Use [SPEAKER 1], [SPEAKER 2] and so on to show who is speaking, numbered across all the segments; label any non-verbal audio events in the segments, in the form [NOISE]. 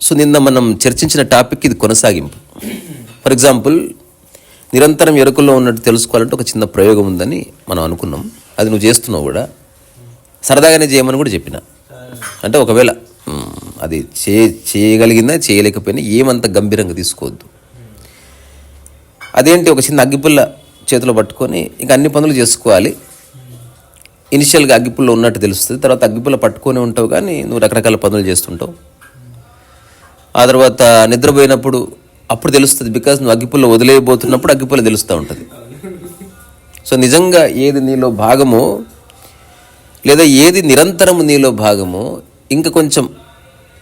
[SPEAKER 1] So నిన్న మనం చర్చించిన టాపిక్ ఇది కొనసాగింపు. ఫర్ ఎగ్జాంపుల్ నిరంతరం ఎరుకల్లో ఉన్నట్టు తెలుసుకోవాలంటే ఒక చిన్న ప్రయోగం ఉందని మనం అనుకున్నాం. అది నువ్వు చేస్తున్నావు కూడా. సరదాగానే చేయమని కూడా చెప్పిన. అంటే ఒకవేళ అది చే చేయగలిగిందా చేయలేకపోయినా ఏమంత గంభీరంగా తీసుకోవద్దు. అదేంటి ఒక చిన్న అగ్గిపుల్ల చేతిలో పట్టుకొని ఇంకా అన్ని పనులు చేసుకోవాలి. ఇనిషియల్గా అగ్గిపుల్ల ఉన్నట్టు తెలుస్తుంది. తర్వాత అగ్గిపుల్ల పట్టుకొని ఉంటావు కానీ నువ్వు రకరకాల పనులు చేస్తుంటావు. ఆ తర్వాత నిద్రపోయినప్పుడు అప్పుడు తెలుస్తుంది బికాజ్ నువ్వు అగ్గిపుల్ల వదిలేయబోతున్నప్పుడు అగ్గిపుల్ల తెలుస్తూ ఉంటుంది. సో నిజంగా ఏది నీలో భాగమో లేదా ఏది నిరంతరము నీలో భాగమో ఇంకా కొంచెం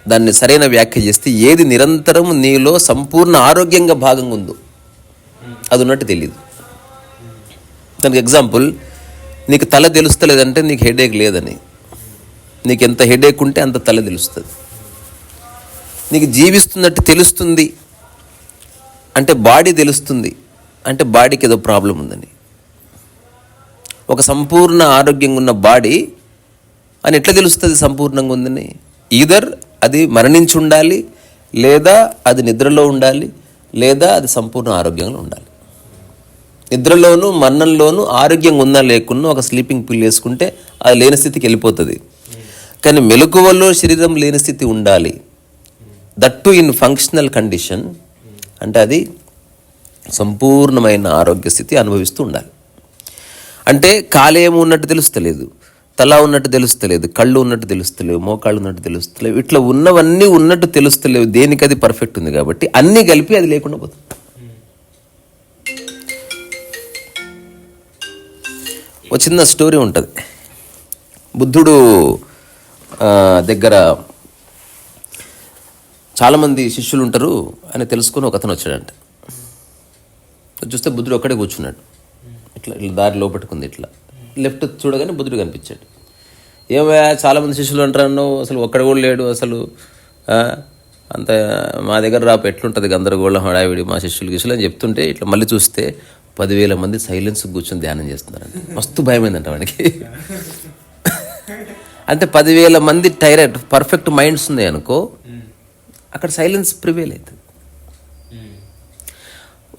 [SPEAKER 1] దాన్ని సరైన వ్యాఖ్య చేస్తే ఏది నిరంతరము నీలో సంపూర్ణ ఆరోగ్యంగా భాగంగా ఉందో అది ఉన్నట్టు తెలియదు దానికి ఎగ్జాంపుల్ నీకు తల తెలుస్తలేదంటే నీకు హెడేక్ లేదని. నీకు ఎంత హెడేక్ ఉంటే అంత తల తెలుస్తుంది. నీకు జీవిస్తున్నట్టు తెలుస్తుంది. అంటే బాడీ తెలుస్తుంది. అంటే బాడీకి ఏదో ప్రాబ్లం ఉందని ఒక సంపూర్ణ ఆరోగ్యంగా ఉన్న బాడీ అని ఎట్లా తెలుస్తుంది సంపూర్ణంగా ఉందని? ఈధర్ అది మరణించి ఉండాలి లేదా అది నిద్రలో ఉండాలి లేదా అది సంపూర్ణ ఆరోగ్యంగా ఉండాలి. నిద్రలోను మరణంలోనూ ఆరోగ్యంగా ఉన్నా లేకున్నా ఒక స్లీపింగ్ పిల్ వేసుకుంటే అది లేని స్థితికి వెళ్ళిపోతుంది. కానీ మెలకువలో శరీరం లేని స్థితి ఉండాలి. That too in functional condition అంటే అది సంపూర్ణమైన ఆరోగ్య స్థితి అనుభవిస్తూ ఉండాలి. అంటే కాలేయం ఉన్నట్టు తెలుస్తలేదు తల ఉన్నట్టు తెలుస్తలేదు కళ్ళు ఉన్నట్టు తెలుస్తలేవు మోకాళ్ళు ఉన్నట్టు తెలుస్తలేవు ఇట్లా ఉన్నవన్నీ ఉన్నట్టు తెలుస్తలేవు దేనికి అది పర్ఫెక్ట్ ఉంది కాబట్టి అన్నీ కలిపి అది లేకుండా పోతుంది. ఒక చిన్న స్టోరీ ఉంటుంది. బుద్ధుడు దగ్గర చాలామంది శిష్యులు ఉంటారు అని తెలుసుకొని ఒక అతను వచ్చాడంట. చూస్తే బుద్ధుడు ఒక్కడే కూర్చున్నాడు. ఇట్లా ఇట్లా దారి లోపెట్టుకుంది ఇట్లా. లెఫ్ట్ చూడగానే బుద్ధుడు కనిపించాడు. ఏమయ్యా చాలామంది శిష్యులు అంటారు అసలు ఒక్కడ కూడా లేడు అసలు అంత మా దగ్గర రాపు ఎట్లుంటుంది గందరగోళం హడావిడి మా శిష్యులు గిష్యులు అని చెప్తుంటే ఇట్లా మళ్ళీ చూస్తే పదివేల మంది సైలెన్స్ కూర్చొని ధ్యానం చేస్తున్నారండి మస్తు భయమైందంట వాడికి అంటే పదివేల మంది టైరెక్ట్ పర్ఫెక్ట్ మైండ్స్ ఉన్నాయి అనుకో అక్కడ సైలెన్స్ ప్రివేల్ అవుతుంది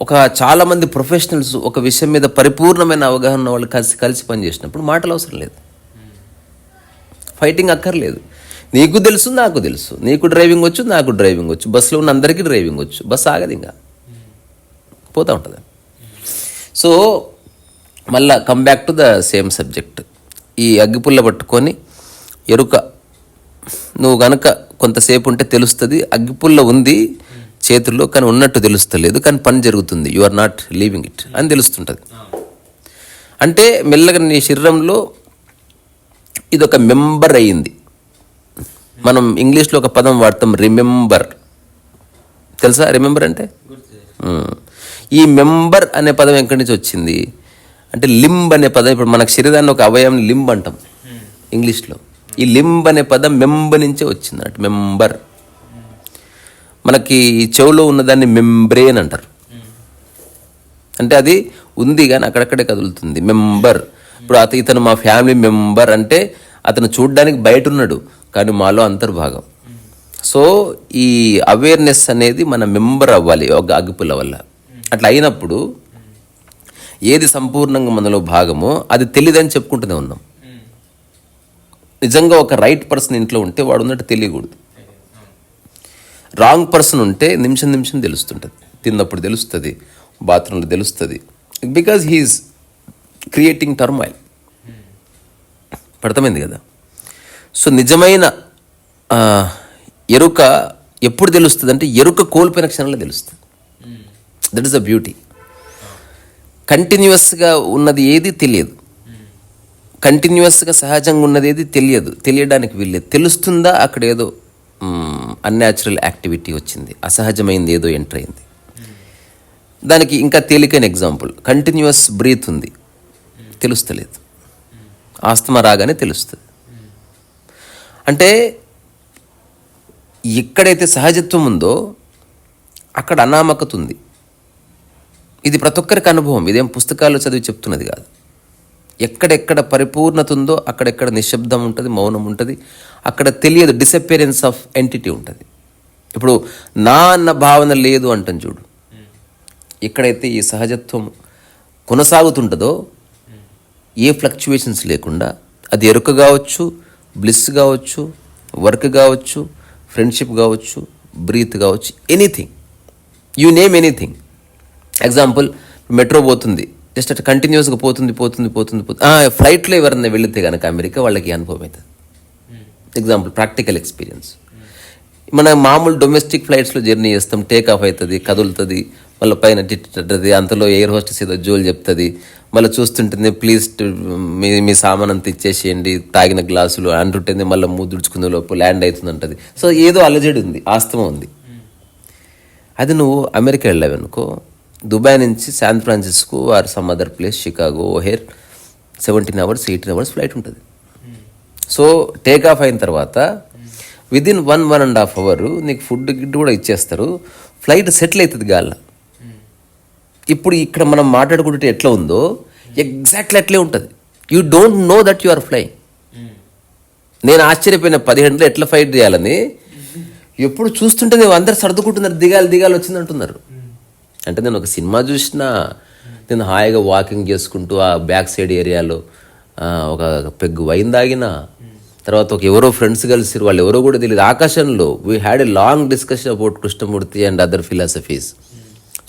[SPEAKER 1] ఒక చాలా మంది ప్రొఫెషనల్స్ ఒక విషయం మీద పరిపూర్ణమైన అవగాహన ఉన్న వాళ్ళు కలిసి కలిసి పనిచేసినప్పుడు మాటలు అవసరం లేదు. ఫైటింగ్ అక్కర్లేదు. నీకు తెలుసు నాకు తెలుసు. నీకు డ్రైవింగ్ వచ్చు నాకు డ్రైవింగ్ వచ్చు. బస్సులో ఉన్న అందరికీ డ్రైవింగ్ వచ్చు. బస్సు ఆగదు ఇంకా. పోతూ ఉంటుంది. సో మళ్ళా come back to the same subject ఈ అగ్గిపుల్ల పట్టుకొని ఎరుక నువ్వు గనక కొంతసేపు ఉంటే తెలుస్తుంది అగ్గిపుల్ల ఉంది చేతుల్లో కానీ ఉన్నట్టు తెలుస్తలేదు కానీ పని జరుగుతుంది. You are not leaving it అని తెలుస్తుంటుంది. అంటే మెల్లగా నీ శరీరంలో ఇది ఒక మెంబర్ అయ్యింది మనం ఇంగ్లీష్లో ఒక పదం వాడతాం రిమెంబర్ తెలుసా? రిమెంబర్ అంటే. ఈ మెంబర్ అనే పదం ఎక్కడి నుంచి వచ్చింది? అంటే లింబ్ అనే పదం ఇప్పుడు మనకు శరీరాన్ని ఒక అవయవం లింబ్ అంటాం. ఇంగ్లీష్లో. ఈ లింబ్ అనే పదం మెంబ నుంచే వచ్చింది అన్నట్టు మెంబర్. మనకి చెవులో ఉన్నదాన్ని మెంబ్రేన్ అంటారు. అంటే అది ఉంది కానీ అక్కడక్కడే కదులుతుంది. మెంబర్. ఇప్పుడు అత ఇతను మా ఫ్యామిలీ మెంబర్ అంటే అతను చూడడానికి బయట ఉన్నాడు కానీ మాలో అంతర్భాగం. సో ఈ అవేర్నెస్ అనేది మన మెంబర్ అవ్వాలి ఒక అగ్గిపుల్ల వల్ల. అట్లా అయినప్పుడు ఏది సంపూర్ణంగా మనలో భాగమో అది తెలియదని చెప్పుకుంటూనే ఉన్నాం. నిజంగా ఒక రైట్ పర్సన్ ఇంట్లో ఉంటే వాడు ఉన్నట్టు తెలియకూడదు. రాంగ్ పర్సన్ ఉంటే నిమిషం నిమిషం తెలుస్తుంటుంది. తిన్నప్పుడు తెలుస్తుంది బాత్రూంలో తెలుస్తుంది. బికాజ్ హీఈస్ క్రియేటింగ్ టర్మాయిల్ అర్థమైంది కదా? సో నిజమైన ఎరుక ఎప్పుడు తెలుస్తుంది అంటే ఎరుక కోల్పోయిన క్షణంలో తెలుస్తుంది. దట్ ఇస్ ద బ్యూటీ కంటిన్యూస్గా ఉన్నది ఏది తెలియదు. కంటిన్యూస్గా సహజంగా ఉన్నది ఏది తెలియదు. తెలియడానికి వీల్లేదు. తెలుస్తుందా? అక్కడ ఏదో అన్యాచురల్ యాక్టివిటీ వచ్చింది. అసహజమైంది ఏదో ఎంటర్ అయింది. దానికి ఇంకా తేలికైన ఎగ్జాంపుల్ కంటిన్యూస్ బ్రీత్ ఉంది. తెలుస్తలేదు. ఆస్తమా రాగానే తెలుస్తుంది. అంటే ఎక్కడైతే సహజత్వం ఉందో అక్కడ అనామకత ఉంది. ఇది ప్రతి ఒక్కరికి అనుభవం. ఇదేం పుస్తకాల్లో చదివి చెప్తున్నది కాదు. ఎక్కడెక్కడ పరిపూర్ణత ఉందో అక్కడెక్కడ నిశ్శబ్దం ఉంటుంది మౌనం ఉంటుంది అక్కడ తెలియదు డిసపియరెన్స్ ఆఫ్ ఎంటిటీ ఉంటుంది. ఇప్పుడు నా అన్న భావన లేదు అంటాం చూడు. ఎక్కడైతే ఈ సహజత్వం కొనసాగుతుంటుందో ఏ ఫ్లక్చువేషన్స్ లేకుండా అది ఎరుక కావచ్చు బ్లిస్ కావచ్చు వర్క్ కావచ్చు ఫ్రెండ్షిప్ కావచ్చు బ్రీత్ కావచ్చు anything you name anything example metro పోతుంది. జస్ట్ అట్లా కంటిన్యూస్గా పోతుంది పోతుంది పోతుంది పోతుంది. ఫ్లైట్లో ఎవరన్నా వెళితే కనుక అమెరికా వాళ్ళకి అనుభవం అవుతుంది ఎగ్జాంపుల్ ప్రాక్టికల్ ఎక్స్పీరియన్స్ మన మామూలు డొమెస్టిక్ ఫ్లైట్స్లో జర్నీ చేస్తాం టేక్ ఆఫ్ అవుతుంది కదులుతుంది మళ్ళీ పైన తిట్టది అంతలో ఎయిర్ హోస్టెస్ ఏదో జోలు చెప్తుంది మళ్ళీ చూస్తుంటుంది ప్లీజ్ మీ మీ సామాన్ అంతా ఇచ్చేసేయండి తాగిన గ్లాసులు అంటుంటుంది మళ్ళీ మూదుడుచుకునే లోపు ల్యాండ్ అవుతుంది అంటది సో ఏదో అలజడి ఉంది ఆస్తమం ఉంది. అది నువ్వు అమెరికా వెళ్ళావు అనుకో దుబాయ్ నుంచి San Francisco or some other place Chicago O'Hare seventeen hours eighteen hours flight ఉంటుంది. సో టేక్ ఆఫ్ అయిన తర్వాత within one one and half hour నీకు ఫుడ్ గిడ్ కూడా ఇచ్చేస్తారు. ఫ్లైట్ సెటిల్ అవుతుంది గాల్ల. ఇప్పుడు ఇక్కడ మనం మాట్లాడుకుంటే ఎట్లా ఉందో ఎగ్జాక్ట్లీ అట్లే ఉంటుంది. You don't know that you are fly నేను ఆశ్చర్యపోయిన పదిహేనులో ఎట్లా ఫైట్ చేయాలని ఎప్పుడు చూస్తుంటే నేను అందరు సర్దుకుంటున్నారు దిగాలి దిగాలి వచ్చిందంటున్నారు. అంటే నేను ఒక సినిమా చూసినా నేను హాయిగా వాకింగ్ చేసుకుంటూ ఆ బ్యాక్ సైడ్ ఏరియాలో ఒక పెగ్గు వైన్ తాగిన తర్వాత ఒక ఎవరో ఫ్రెండ్స్ కలిసి వాళ్ళు ఎవరో కూడా తెలియదు. ఆకాశంలో we had a long discussion about Krishnamurti and other philosophies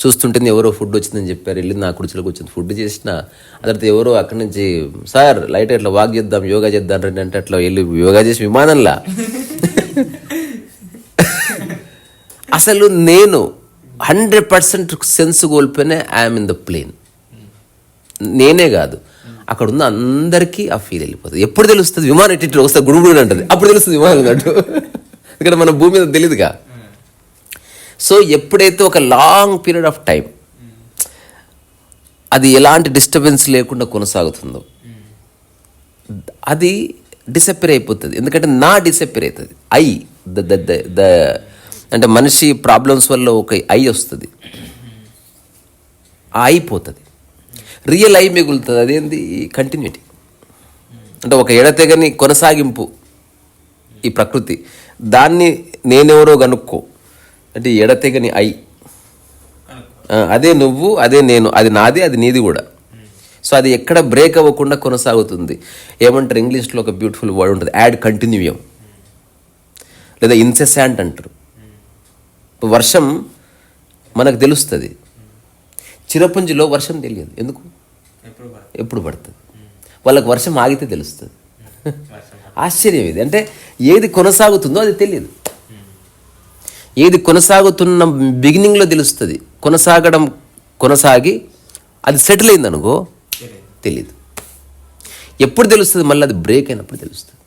[SPEAKER 1] చూస్తుంటే ఎవరో ఫుడ్ వచ్చిందని చెప్పారు వెళ్ళి నా కుర్చీలోకి వచ్చింది ఫుడ్ చేసిన ఆ తర్వాత ఎవరో అక్కడి నుంచి సార్ లైట్ ఇట్లా వాక్ చేద్దాం యోగా చేద్దాం రండి అంటే అట్లా వెళ్ళి యోగా చేసి విమానంలా. [LAUGHS] అసలు నేను హండ్రెడ్ పర్సెంట్ సెన్స్ కోల్పోయినా ఐఎమ్ ఇన్ ద ప్లేన్. నేనే కాదు. అక్కడ ఉన్న అందరికీ ఆ ఫీల్ వెళ్ళిపోతుంది. ఎప్పుడు తెలుస్తుంది? విమానం ఎట్టి వస్తే గుడుగుడు అంటుంది. అప్పుడు తెలుస్తుంది విమానం అన్నట్టు ఇక్కడ మన భూమి మీద తెలియదుగా సో ఎప్పుడైతే ఒక లాంగ్ పీరియడ్ ఆఫ్ టైం అది ఎలాంటి డిస్టర్బెన్స్ లేకుండా కొనసాగుతుందో అది డిసప్పేర్ అయిపోతుంది. ఎందుకంటే నా డిసప్పేర్ అవుతుంది I the the the the అంటే మనిషి ప్రాబ్లమ్స్ వల్ల ఒక ఐ వస్తుంది. ఆ ఐ పోతుంది. రియల్ ఐ మిగులుతుంది. అదేంది? కంటిన్యూటీ అంటే ఒక ఎడతెగని కొనసాగింపు ఈ ప్రకృతి. దాన్ని నేనెవరో కనుక్కో అంటే ఎడతెగని ఐ. అదే నువ్వు అదే నేను. అది నాది అది నీది కూడా. సో అది ఎక్కడ బ్రేక్ అవ్వకుండా కొనసాగుతుంది. ఏమంటారు? ఇంగ్లీష్లో ఒక బ్యూటిఫుల్ వర్డ్ ఉంటుంది. యాడ్ కంటిన్యూయం లేదా ఇన్సెసాంట్ అంటారు. వర్షం మనకు తెలుస్తుంది. చిరపుంజిలో వర్షం తెలియదు. ఎందుకు?
[SPEAKER 2] ఎప్పుడు
[SPEAKER 1] పడుతుంది. వాళ్ళకి వర్షం ఆగితే తెలుస్తుంది. ఆశ్చర్యం ఇది. అంటే ఏది కొనసాగుతుందో అది తెలియదు. ఏది కొనసాగుతున్న బిగినింగ్లో తెలుస్తుంది. కొనసాగడం కొనసాగి అది సెటిల్ అయింది అనుకో
[SPEAKER 2] తెలియదు.
[SPEAKER 1] ఎప్పుడు తెలుస్తుంది? మళ్ళీ అది బ్రేక్ అయినప్పుడు తెలుస్తుంది.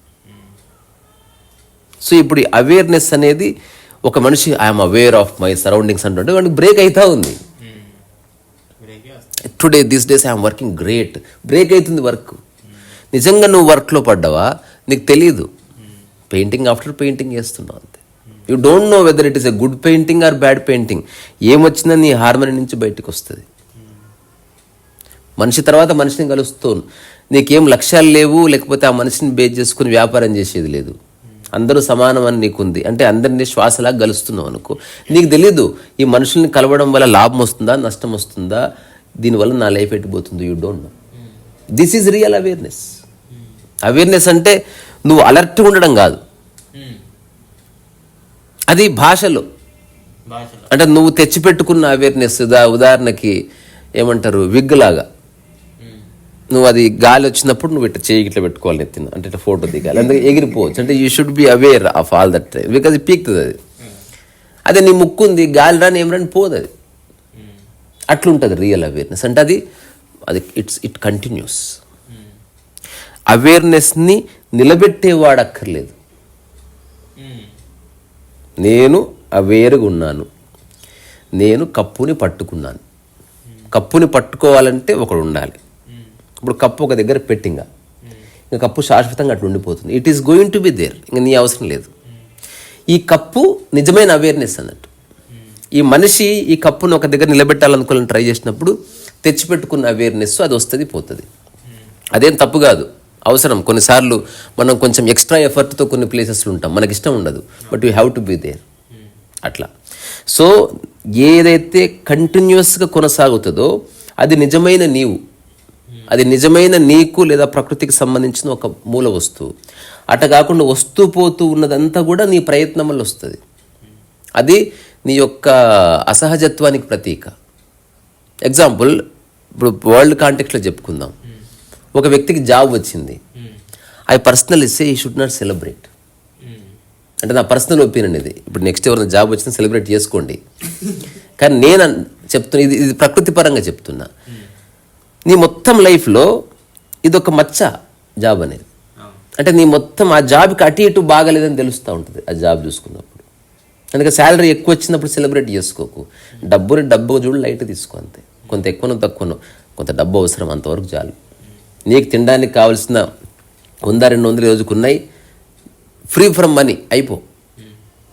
[SPEAKER 1] సో ఇప్పుడు అవేర్నెస్ అనేది ఒక మనిషి I'm aware of my surroundings అంటుంటే వాడికి బ్రేక్ అవుతా ఉంది. Today this days I'm working great break అవుతుంది వర్క్ నిజంగా నువ్వు వర్క్లో పడ్డావా? నీకు తెలియదు పెయింటింగ్ ఆఫ్టర్ పెయింటింగ్ చేస్తున్నావు అంతే. You don't know whether it is a good painting or bad painting ఏమొచ్చినా నీ హార్మనీ నుంచి బయటకు వస్తుంది. మనిషి తర్వాత మనిషిని కలుస్తూ నీకేం లక్ష్యాలు లేవు లేకపోతే ఆ మనిషిని బేస్ చేసుకుని వ్యాపారం చేసేది లేదు. అందరూ సమానం అని నీకుంది. అంటే అందరినీ శ్వాసలా కలుస్తున్నావు అనుకో. నీకు తెలీదు ఈ మనుషుల్ని కలవడం వల్ల లాభం వస్తుందా నష్టం వస్తుందా? దీనివల్ల నా life ఎట్టిపోతుందో you don't know this is real awareness awareness అంటే నువ్వు అలర్ట్గా ఉండడం కాదు. అది
[SPEAKER 2] భాషలో.
[SPEAKER 1] అంటే నువ్వు తెచ్చిపెట్టుకున్న అవేర్నెస్ ఉదా ఉదాహరణకి ఏమంటారు విగ్ లాగా నువ్వు అది గాలి వచ్చినప్పుడు నువ్వు ఇట్లా చేయి ఇట్లా పెట్టుకోవాలి నెత్తిన అంటే ఇట్లా ఫోటో దిగాలి. అందుకే ఎగిరిపోవచ్చు. అంటే you should be aware of all that because పీక్తుంది అది. అదే నీ ముక్కు ఉంది గాలి రాని ఏం రాని పోదు అది. అట్లుంటుంది రియల్ అవేర్నెస్ అంటే అది అది ఇట్స్ ఇట్ కంటిన్యూస్ అవేర్నెస్ని నిలబెట్టేవాడు అక్కర్లేదు నేను అవేరుగా ఉన్నాను. నేను కప్పుని పట్టుకున్నాను. కప్పుని పట్టుకోవాలంటే ఒకడు ఉండాలి. ఇప్పుడు కప్పు ఒక దగ్గర పెట్టింగా. ఇంకా కప్పు శాశ్వతంగా అట్లా ఉండిపోతుంది. It is going to be there ఇంకా నీ అవసరం లేదు. ఈ కప్పు నిజమైన అవేర్నెస్ అన్నట్టు. ఈ మనిషి ఈ కప్పును ఒక దగ్గర నిలబెట్టాలనుకోవాలని ట్రై చేసినప్పుడు తెచ్చిపెట్టుకున్న అవేర్నెస్ అది వస్తుంది పోతుంది. అదేం తప్పు కాదు. అవసరం. కొన్నిసార్లు మనం కొంచెం ఎక్స్ట్రా ఎఫర్ట్తో కొన్ని ప్లేసెస్లో ఉంటాం. మనకి ఇష్టం ఉండదు. But you have to be there అట్లా. సో ఏదైతే కంటిన్యూస్గా కొనసాగుతుందో అది నిజమైన నీవు. అది నిజమైన నీకు లేదా ప్రకృతికి సంబంధించిన ఒక మూల వస్తువు. అట కాకుండా వస్తూ పోతూ ఉన్నదంతా కూడా నీ ప్రయత్నం వల్ల వస్తుంది. అది నీ యొక్క అసహజత్వానికి ప్రతీక. ఎగ్జాంపుల్ ఇప్పుడు వరల్డ్ కాంటెక్స్లో చెప్పుకుందాం. ఒక వ్యక్తికి జాబ్ వచ్చింది. ఐ పర్సనల్ ఇస్తే ఈ షుడ్ నాట్ సెలబ్రేట్ అంటే నా పర్సనల్ ఒపీనియన్ ఇది. ఇప్పుడు నెక్స్ట్ ఎవరైనా జాబ్ వచ్చినా సెలబ్రేట్ చేసుకోండి. కానీ నేను చెప్తున్నా ఇది ఇది ప్రకృతి పరంగా చెప్తున్నా. నీ మొత్తం లైఫ్లో ఇది ఒక మచ్చ జాబ్ అనేది. అంటే నీ మొత్తం ఆ జాబ్కి అటు ఇటు బాగలేదని తెలుస్తూ ఉంటుంది ఆ జాబ్ చూసుకున్నప్పుడు. అందుకే శాలరీ ఎక్కువ వచ్చినప్పుడు సెలబ్రేట్ చేసుకోకు. డబ్బుని డబ్బు చూడు లైట్ తీసుకో అంతే. కొంత ఎక్కువనో తక్కువనో కొంత డబ్బు అవసరం అంతవరకు చాలు. నీకు తినడానికి కావాల్సిన వంద రెండు వందలు రోజుకు ఉన్నాయి ఫ్రీ ఫ్రమ్ మనీ అయిపో.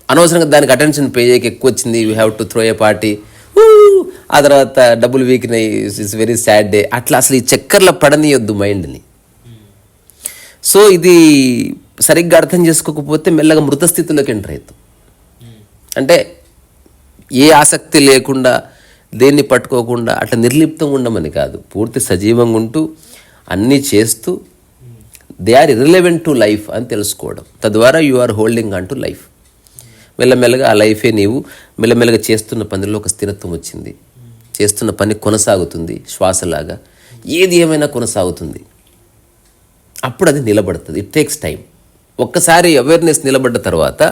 [SPEAKER 1] అనవసరంగా దానికి అటెన్షన్ పే చేయక ఎక్కువ వచ్చింది you have to throw a party ఆ తర్వాత డబ్బులు వీకినాయి ఇట్స్ వెరీ సాడ్ డే అట్లా అసలు ఈ చక్కర్ల పడనీయొద్దు మైండ్ని. సో ఇది సరిగ్గా అర్థం చేసుకోకపోతే మెల్లగా మృత స్థితిలోకి ఎంటర్ అవుతాం. అంటే ఏ ఆసక్తి లేకుండా దేన్ని పట్టుకోకుండా అట్లా నిర్లిప్తంగా ఉండమని కాదు. పూర్తి సజీవంగా ఉంటూ అన్నీ చేస్తూ they are irrelevant to life అని తెలుసుకోవడం. తద్వారా you are holding on to life మెల్లమెల్లగా ఆ లైఫే నీవు మెల్లమెల్లగా చేస్తున్న పనిలో ఒక స్థిరత్వం వచ్చింది. చేస్తున్న పని కొనసాగుతుంది శ్వాసలాగా. ఏది ఏమైనా కొనసాగుతుంది. అప్పుడు అది నిలబడుతుంది. ఇట్ టేక్స్ టైం ఒక్కసారి అవేర్నెస్ నిలబడ్డ తర్వాత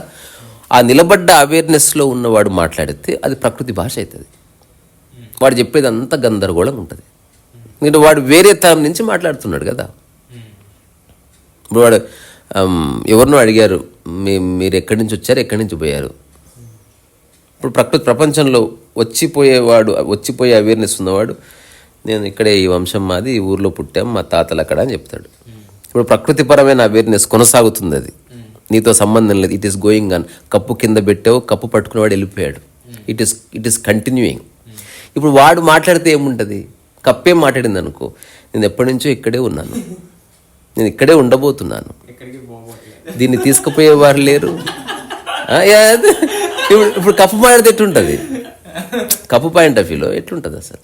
[SPEAKER 1] ఆ నిలబడ్డ అవేర్నెస్లో ఉన్నవాడు మాట్లాడితే అది ప్రకృతి భాష అవుతుంది వాడు చెప్పేది అంతా గందరగోళం ఉంటుంది. ఎందుకంటే వాడు వేరే తరం నుంచి మాట్లాడుతున్నాడు కదా. ఇప్పుడు వాడు ఎవరినో అడిగారు మీ మీరు ఎక్కడి నుంచి వచ్చారు ఎక్కడి నుంచి పోయారు? ఇప్పుడు ప్రకృతి ప్రపంచంలో వచ్చిపోయేవాడు వచ్చిపోయే అవేర్నెస్ ఉన్నవాడు నేను ఇక్కడే ఈ వంశం మాది ఈ ఊర్లో పుట్టాం మా తాతలు అక్కడ అని చెప్తాడు. ఇప్పుడు ప్రకృతిపరమైన అవేర్నెస్ కొనసాగుతుంది అది. నీతో సంబంధం లేదు it is going on cup కింద పెట్టావు కప్పు పట్టుకునేవాడు వెళ్ళిపోయాడు. It is it is continuing ఇప్పుడు వాడు మాట్లాడితే ఏముంటుంది? కప్పేం మాట్లాడింది అనుకో నేను ఎప్పటి నుంచో ఇక్కడే ఉన్నాను. నేను ఇక్కడే ఉండబోతున్నాను. దీన్ని తీసుకుపోయేవారు లేరు. ఇప్పుడు ఇప్పుడు కప్పు మాడితే ఎట్లుంటుంది? కప్పు పాయింట్ ఆఫ్ వ్యూలో ఎట్లుంటుంది అసలు?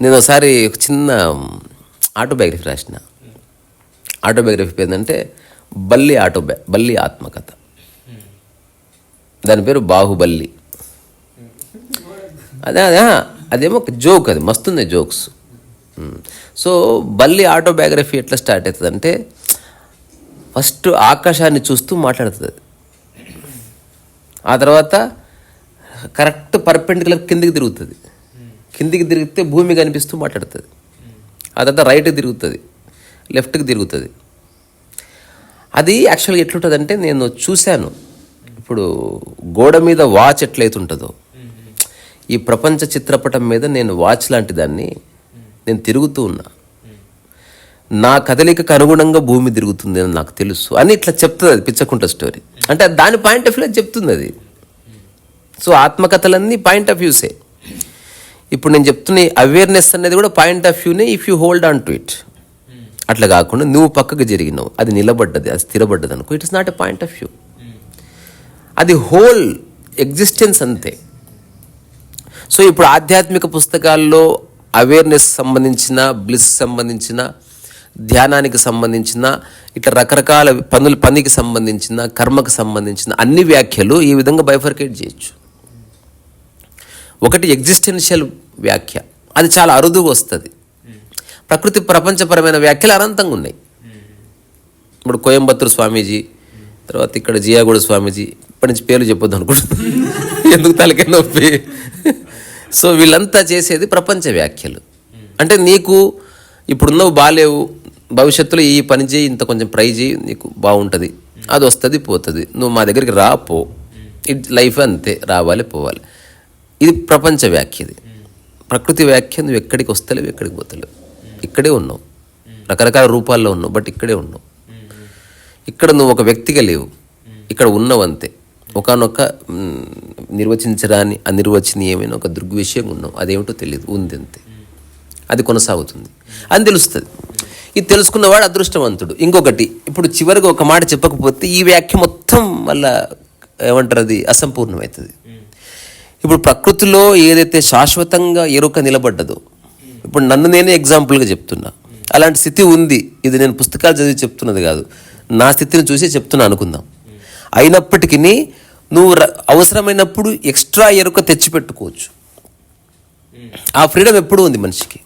[SPEAKER 1] నేను ఒకసారి ఒక చిన్న ఆటోబయోగ్రఫీ రాసిన. ఆటోబయోగ్రఫీ ఏంటంటే బల్లి ఆటోబయో బల్లి ఆత్మకథ. దాని పేరు బాహుబల్లి. అదే అదే అదేమో ఒక జోక్ అది మస్తుంది జోక్స్ సో బల్లి ఆటోబయోగ్రఫీ ఎట్లా స్టార్ట్ అవుతుంది అంటే ఫస్ట్ ఆకాశాన్ని చూస్తూ మాట్లాడుతుంది. ఆ తర్వాత కరెక్ట్ పర్పెండికులర్ కిందికి తిరుగుతుంది. కిందికి తిరిగితే భూమి కనిపిస్తూ మాట్లాడుతుంది. ఆ తర్వాత రైట్కి తిరుగుతుంది లెఫ్ట్కి తిరుగుతుంది. అది యాక్చువల్గా ఎట్లుంటుంది అంటే నేను చూశాను. ఇప్పుడు గోడ మీద వాచ్ ఎట్లయితుంటుందో. ఈ ప్రపంచ చిత్రపటం మీద నేను వాచ్ లాంటి దాన్ని నేను తిరుగుతూ ఉన్నా. నా కదలికకు అనుగుణంగా భూమి తిరుగుతుంది అని నాకు తెలుసు. అని ఇట్లా చెప్తుంది అది పిచ్చకుంట స్టోరీ. అంటే దాని పాయింట్ ఆఫ్ వ్యూ చెప్తుంది అది. సో ఆత్మకథలన్నీ పాయింట్ ఆఫ్ వ్యూసే. ఇప్పుడు నేను చెప్తున్న అవేర్నెస్ అనేది కూడా point of వ్యూనే if you hold on to it అట్లా కాకుండా నువ్వు పక్కకు జరిగినావు. అది నిలబడ్డది అది స్థిరపడ్డది అనుకో. It is not a point of view అది హోల్ ఎగ్జిస్టెన్స్ అంతే. సో ఇప్పుడు ఆధ్యాత్మిక పుస్తకాల్లో అవేర్నెస్ సంబంధించిన బ్లిస్ సంబంధించిన ధ్యానానికి సంబంధించిన ఇట్లా రకరకాల పనుల పనికి సంబంధించిన కర్మకు సంబంధించిన అన్ని వ్యాఖ్యలు ఈ విధంగా బైఫర్కేట్ చేయొచ్చు. ఒకటి ఎగ్జిస్టెన్షియల్ వ్యాఖ్య. అది చాలా అరుదుగా వస్తుంది. ప్రకృతి ప్రపంచపరమైన వ్యాఖ్యలు అనంతంగా ఉన్నాయి. ఇప్పుడు కోయంబత్తూరు స్వామీజీ తర్వాత ఇక్కడ జియాగూడ స్వామీజీ ఇప్పటి నుంచి పేర్లు చెప్పొద్దు అనుకుంటున్నాను [LAUGHS] ఎందుకు తలకే నొప్పి? సో వీళ్ళంతా చేసేది ప్రపంచ వ్యాఖ్యలు. అంటే నీకు ఇప్పుడున్నవి బాగాలేవు భవిష్యత్తులో ఈ పని చేయి ఇంత కొంచెం ప్రై చేయి నీకు బాగుంటుంది. అది వస్తుంది పోతుంది. నువ్వు మా దగ్గరికి రా పో. ఇది లైఫ్ అంతే రావాలి పోవాలి. ఇది ప్రపంచ వ్యాఖ్యది. ప్రకృతి వ్యాఖ్య నువ్వు ఎక్కడికి వస్తలేవు ఎక్కడికి పోతలేవు. ఇక్కడే ఉన్నావు. రకరకాల రూపాల్లో ఉన్నావు బట్ ఇక్కడే ఉన్నావు. ఇక్కడ నువ్వు ఒక వ్యక్తిగా లేవు. ఇక్కడ ఉన్నావు అంతే ఒకనొక నిర్వచించరాని అనిర్వచనీయమైన ఒక దృగ్విషయం ఉన్నాం అదేమిటో తెలియదు ఉంది అంతే అది కొనసాగుతుంది. అని తెలుస్తుంది. ఇది తెలుసుకున్నవాడు అదృష్టవంతుడు. ఇంకొకటి ఇప్పుడు చివరికి ఒక మాట చెప్పకపోతే ఈ వ్యాఖ్య మొత్తం మళ్ళా ఏమంటారు అది అసంపూర్ణమవుతుంది. ఇప్పుడు ప్రకృతిలో ఏదైతే శాశ్వతంగా ఎరుక నిలబడ్డదో ఇప్పుడు నన్ను నేనే ఎగ్జాంపుల్గా చెప్తున్నా. అలాంటి స్థితి ఉంది. ఇది నేను పుస్తకాలు చదివి చెప్తున్నది కాదు. నా స్థితిని చూసి చెప్తున్నా అనుకుందాం. అయినప్పటికీ నువ్వు అవసరమైనప్పుడు ఎక్స్ట్రా ఎరుక తెచ్చిపెట్టుకోవచ్చు. ఆ ఫ్రీడమ్ ఎప్పుడూ ఉంది మనిషికి.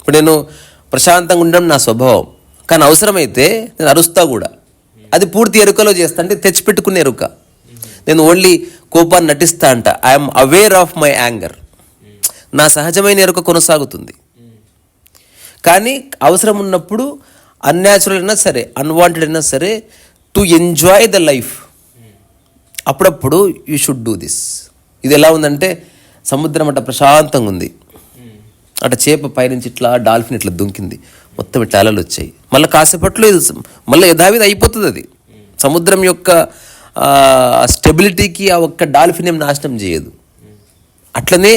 [SPEAKER 1] ఇప్పుడు నేను ప్రశాంతంగా ఉండడం నా స్వభావం. కానీ అవసరమైతే నేను అరుస్తా కూడా. అది పూర్తి ఎరుకలో చేస్తా అంటే తెచ్చిపెట్టుకునే ఎరుక. నేను ఓన్లీ కోపాన్ని నటిస్తా అంట. I'm aware of my anger నా సహజమైన ఎరుక కొనసాగుతుంది. కానీ అవసరం ఉన్నప్పుడు అన్యాచురల్ అయినా సరే అన్వాంటెడ్ అయినా సరే టు ఎంజాయ్ ద లైఫ్ అప్పుడప్పుడు యూ షుడ్ డూ దిస్ ఇది ఎలా ఉందంటే సముద్రం అట్ట ప్రశాంతంగా ఉంది అట చేప పైనుంచి ఇట్లా డాల్ఫిన్ ఇట్లా దుంకింది. మొత్తం ఇట్లా అలలు వచ్చాయి. మళ్ళీ కాసేపట్లో ఇది మళ్ళీ యథావిధి అయిపోతుంది అది సముద్రం యొక్క స్టెబిలిటీకి ఆ ఒక్క డాల్ఫిన్ ఏం నాశనం చేయదు అట్లనే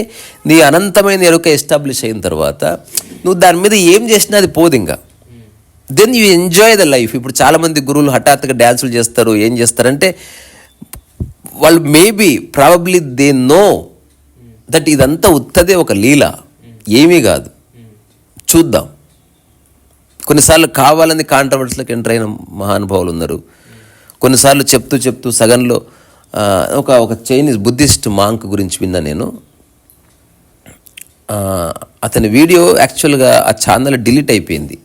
[SPEAKER 1] నీ అనంతమైన ఎరుక ఎస్టాబ్లిష్ అయిన తర్వాత నువ్వు దాని మీద ఏం చేసినా అది పోదు ఇంకా then you enjoy the life ఇప్పుడు చాలామంది గురువులు హఠాత్తుగా డ్యాన్సులు చేస్తారు ఏం చేస్తారంటే వాళ్ళు maybe probably they know that ఇదంతా ఉత్తదే ఒక లీల. ఏమీ కాదు. చూద్దాం. కొన్నిసార్లు కావాలని కాంట్రవర్సీలకు ఎంటర్ అయిన మహానుభావులు ఉన్నారు. కొన్నిసార్లు చెప్తూ చెప్తూ సగంలో ఒక ఒక చైనీస్ బుద్ధిస్ట్ మాంక్ గురించి విన్నా నేను. అతని వీడియో యాక్చువల్గా ఆ ఛానల్ డిలీట్ అయిపోయింది.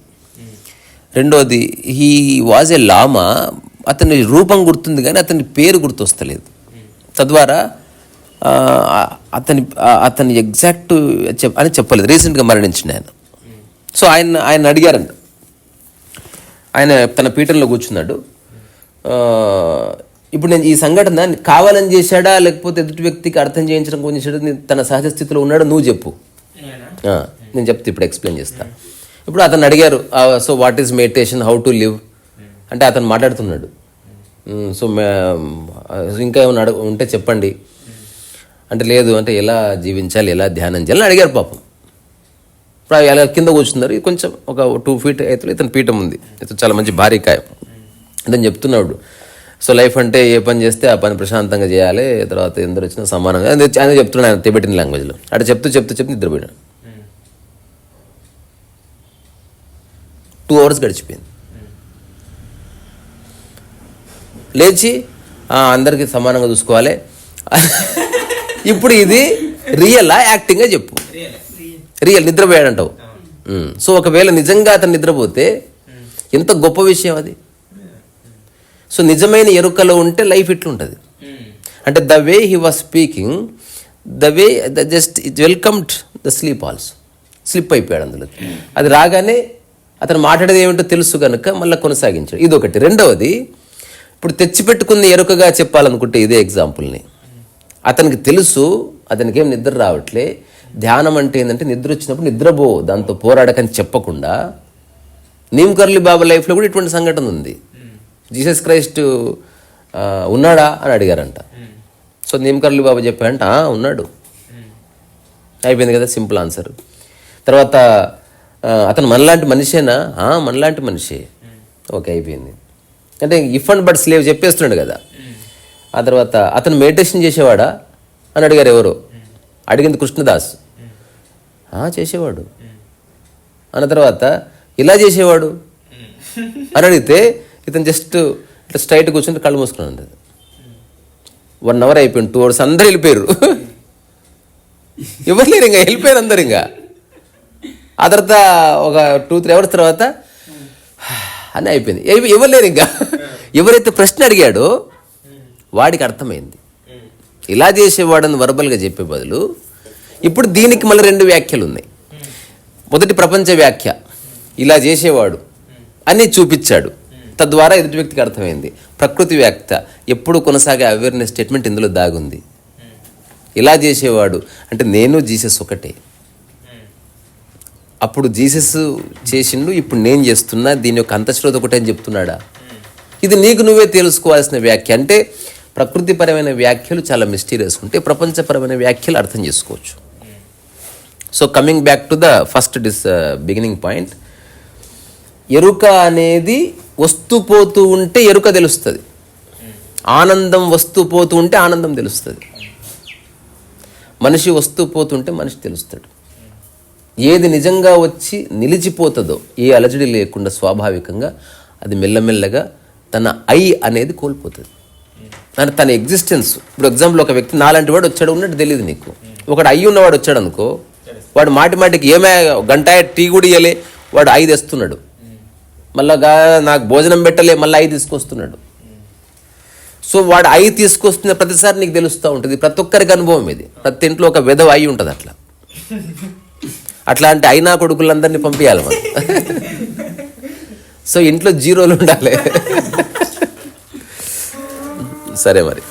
[SPEAKER 1] రెండోది హీ వాజ్ ఏ లామా అతని రూపం గుర్తుంది కానీ అతని పేరు గుర్తొస్తలేదు. తద్వారా అతని అతని ఎగ్జాక్ట్ అని చెప్పలేదు. రీసెంట్గా మరణించిన ఆయన. సో ఆయన ఆయన అడిగారంట. ఆయన తన పీఠంలో కూర్చున్నాడు. ఇప్పుడు నేను ఈ సంఘటన కావాలని చేశాడా లేకపోతే ఎదుటి వ్యక్తికి అర్థం చేయించడం కోసం చేశాడా తన సహజ స్థితిలో ఉన్నాడో నువ్వు చెప్పు. నేను? చెప్తే ఇప్పుడు ఎక్స్ప్లెయిన్ చేస్తా. ఇప్పుడు అతను అడిగారు so what is meditation how to live అంటే అతను మాట్లాడుతున్నాడు. సో ఇంకా ఏమైనా అడగ ఉంటే చెప్పండి. అంటే లేదు అంటే ఎలా జీవించాలి ఎలా ధ్యానం చేయాలి అని అడిగారు పాపం. ఇప్పుడు అలా కింద కూర్చున్నారు కొంచెం ఒక టూ ఫీట్ అయితే ఇతను పీఠం ఉంది. ఇతను చాలా మంచి భారీ కాయం. ఇతను చెప్తున్నాడు సో లైఫ్ అంటే ఏ పని చేస్తే ఆ పని ప్రశాంతంగా చేయాలి తర్వాత ఎందరు వచ్చినా సమానంగా ఆయన చెప్తున్నాడు ఆయన తిబెటిన్ లాంగ్వేజ్లో అక్కడ చెప్తూ చెప్తూ చెప్తూ నిద్రపోయినాడు టూ అవర్స్ గడిచిపోయింది. లేచి "ఆ, అందరికీ సమానంగా చూసుకోవాలి. ఇప్పుడు ఇది రియలా యాక్టింగ్గా చెప్పు. రియల్ నిద్రపోయాడంటావు. సో ఒకవేళ నిజంగా అతను నిద్రపోతే ఎంత గొప్ప విషయం అది. సో నిజమైన ఎరుకలో ఉంటే లైఫ్ ఇట్లుంటుంది. అంటే the way he was speaking the way the just it welcomed the sleep also. Slip అయిపోయాడు అందులో. అది రాగానే అతను మాట్లాడేది ఏమిటో తెలుసు కనుక మళ్ళీ కొనసాగించాడు. ఇది ఒకటి రెండవది ఇప్పుడు తెచ్చిపెట్టుకున్న ఎరుకగా చెప్పాలనుకుంటే ఇదే ఎగ్జాంపుల్ని. అతనికి తెలుసు అతనికి ఏం నిద్ర రావట్లే. ధ్యానం అంటే ఏంటంటే నిద్ర వచ్చినప్పుడు నిద్రపో దాంతో పోరాడకని చెప్పకుండా. నీమ్ కర్లీ బాబా లైఫ్లో కూడా ఇటువంటి సంఘటన ఉంది. జీసస్ క్రైస్ట్ ఉన్నాడా అని అడిగారంట. సో నీమ్ కర్లీ బాబా చెప్పాడంట ఉన్నాడు. అయిపోయింది కదా సింపుల్ ఆన్సర్. తర్వాత అతను మనలాంటి మనిషేనా? మనలాంటి మనిషే. ఓకే అయిపోయింది. అంటే ఇఫ్ అండ్ బట్ స్లేవ్ చెప్పేస్తున్నాడు కదా. ఆ తర్వాత అతను మెడిటేషన్ చేసేవాడా? అని అడిగారు ఎవరు? అడిగింది కృష్ణదాస్. చేసేవాడు. అన్న తర్వాత ఇలా చేసేవాడు? అని అడిగితే ఇతను జస్ట్ ఇట్లా స్ట్రైట్ కూర్చుంటే కళ్ళు మూసుకున్నాడు వన్ అవర్ అయిపోయింది. టూ అవర్స్ అందరూ వెళ్ళిపోయారు. ఎవరు లేరు ఇంకా? వెళ్ళిపోయారు అందరు ఇంకా. ఆ తర్వాత ఒక టూ త్రీ అవర్స్ తర్వాత అని అయిపోయింది. ఇవ్వలేరు ఇంకా? ఎవరైతే ప్రశ్న అడిగాడో వాడికి అర్థమైంది. ఇలా చేసేవాడని వర్బల్గా చెప్పే బదులు ఇప్పుడు దీనికి మళ్ళీ రెండు వ్యాఖ్యలు ఉన్నాయి. మొదటి ప్రపంచ వ్యాఖ్య ఇలా చేసేవాడు అని చూపించాడు. తద్వారా ఎదుటి వ్యక్తికి అర్థమైంది. ప్రకృతి వ్యాఖ్య ఎప్పుడు కొనసాగే అవేర్నెస్ స్టేట్మెంట్ ఇందులో దాగుంది. ఇలా చేసేవాడు అంటే నేను జీసస్ ఒకటే. అప్పుడు జీసస్ చేసిండు ఇప్పుడు నేను చేస్తున్నా దీని యొక్క అంతశ్రోత ఒకటే అని చెప్తున్నాడా? ఇది నీకు నువ్వే తెలుసుకోవాల్సిన వ్యాఖ్య. అంటే ప్రకృతిపరమైన వ్యాఖ్యలు చాలా మిస్టీరియస్ ఉంటే ప్రపంచపరమైన వ్యాఖ్యలు అర్థం చేసుకోవచ్చు. So coming back to the first this beginning point ఎరుక అనేది వస్తూ పోతూ ఉంటే ఎరుక తెలుస్తుంది. ఆనందం వస్తూ పోతూ ఉంటే ఆనందం తెలుస్తుంది. మనిషి వస్తూ పోతుంటే మనిషి తెలుస్తాడు. ఏది నిజంగా వచ్చి నిలిచిపోతుందో ఏ అలజడి లేకుండా స్వాభావికంగా అది మెల్లమెల్లగా తన ఐ అనేది కోల్పోతుంది. అంటే తన ఎగ్జిస్టెన్స్ ఇప్పుడు ఎగ్జాంపుల్ ఒక వ్యక్తి నాలాంటి వాడు వచ్చాడు ఉన్నట్టు తెలియదు నీకు. ఒకడు అయ్యి ఉన్నవాడు వచ్చాడు అనుకో వాడు మాటి మాటికి ఏమే గంట టీ కూడా ఇయ్యలే వాడు ఐదు తెస్తున్నాడు. మళ్ళా నాకు భోజనం పెట్టలే మళ్ళీ ఐదు తీసుకొస్తున్నాడు. సో వాడు ఐ తీసుకొస్తున్న ప్రతిసారి నీకు తెలుస్తూ ఉంటుంది. ప్రతి ఒక్కరికి అనుభవం ఇది. ప్రతి ఇంట్లో ఒక విధవ అయి ఉంటుంది అట్లా. అట్లాంటి అయినా కొడుకులందరినీ పంపించాలి మనం. సో ఇంట్లో జీరోలు ఉండాలి. సరే మరి.